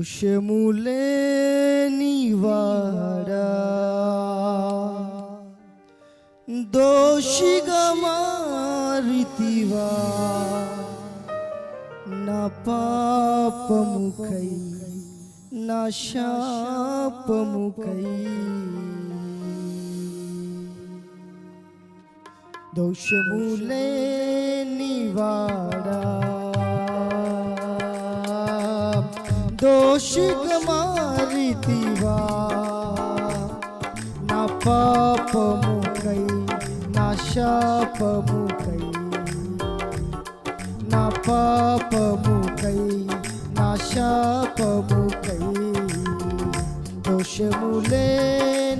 దోషములే నివాడా? దోషిగా మారితివా? నా పాపముకై నా శాపముకై దోషములే నివాడా? దోషిగా మారితివా నా పాపముకై నా శాపముకై నా పాపముకై నా శాపముకై దోషములే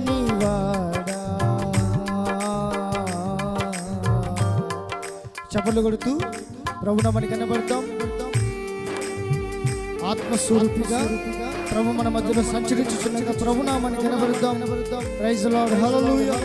నివాడా చప్పట్లు కొడుతూ ప్రభునమని కనబడతాం ఆత్మస్వరూపిగా ప్రభు మన మధ్యలో సంచరించుచున్నగా ప్రభునామని కనబడతాం ప్రైజ్ లార్డ్ హల్లెలూయా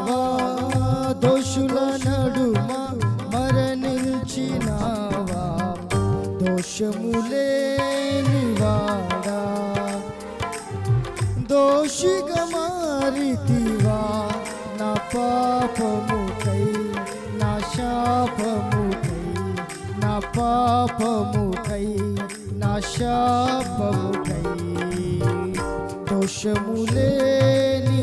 దోషుల నడుమ మరణించినావా? దోషములేని వాడా? దోషిగా మారితివా? నా పాపముకై నా శాపముకై నా పాపముకై నా శాపముకై దోషములేని